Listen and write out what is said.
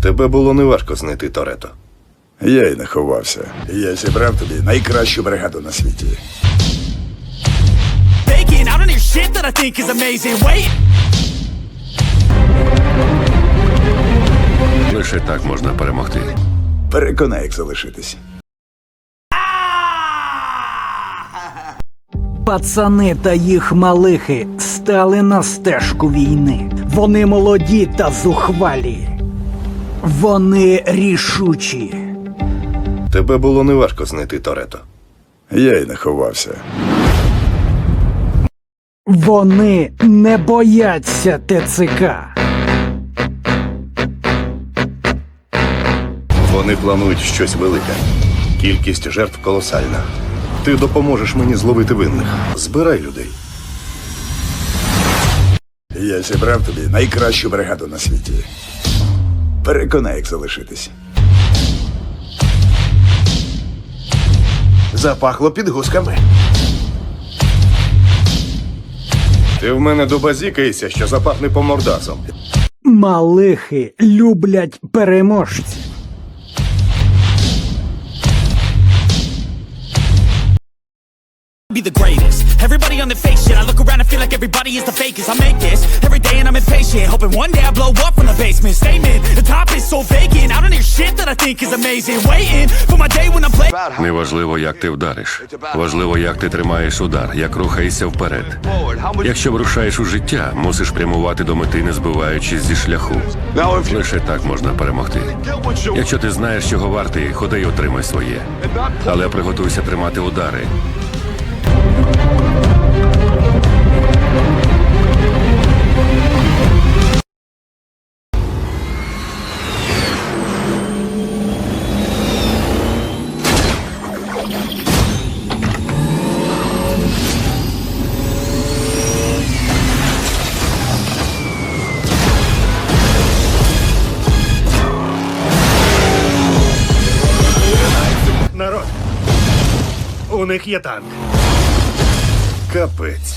Тебе було неважко знайти Торетто. Я й не ховався. Я зібрав тобі найкращу бригаду на світі. Faking, I don't hear shit that I think is amazing. Wait, Лише так можна перемогти. Переконай, як залишитись. Пацани та їх малихи стали на стежку війни. Вони молоді та зухвалі. Вони рішучі. Тебе було неважко знайти Торетто. Я й не ховався. Вони не бояться ТЦК. Вони планують щось велике. Кількість жертв колосальна. Ти допоможеш мені зловити винних. Збирай людей. Я зібрав тобі найкращу бригаду на світі. Переконай, як залишитись. Запахло підгузками. Ти в мене добазікаєшся, що запахне по мордасом. Малихи люблять переможців. be the greatest. Everybody on the fake shit. I look around and feel like everybody is the fakest. I make this every day and I'm impatient. Hoping one day I blow up from the think is. Неважливо, як ти вдариш. Важливо, як ти тримаєш удар, як рухаєшся вперед. Якщо вирушаєш у життя, мусиш прямувати до мети, не збиваючись зі шляху. Лише так можна перемогти. Якщо ти знаєш, чого вартий, ходи й отримай своє. Але приготуйся тримати удари. Народ. У них є танк. Капець.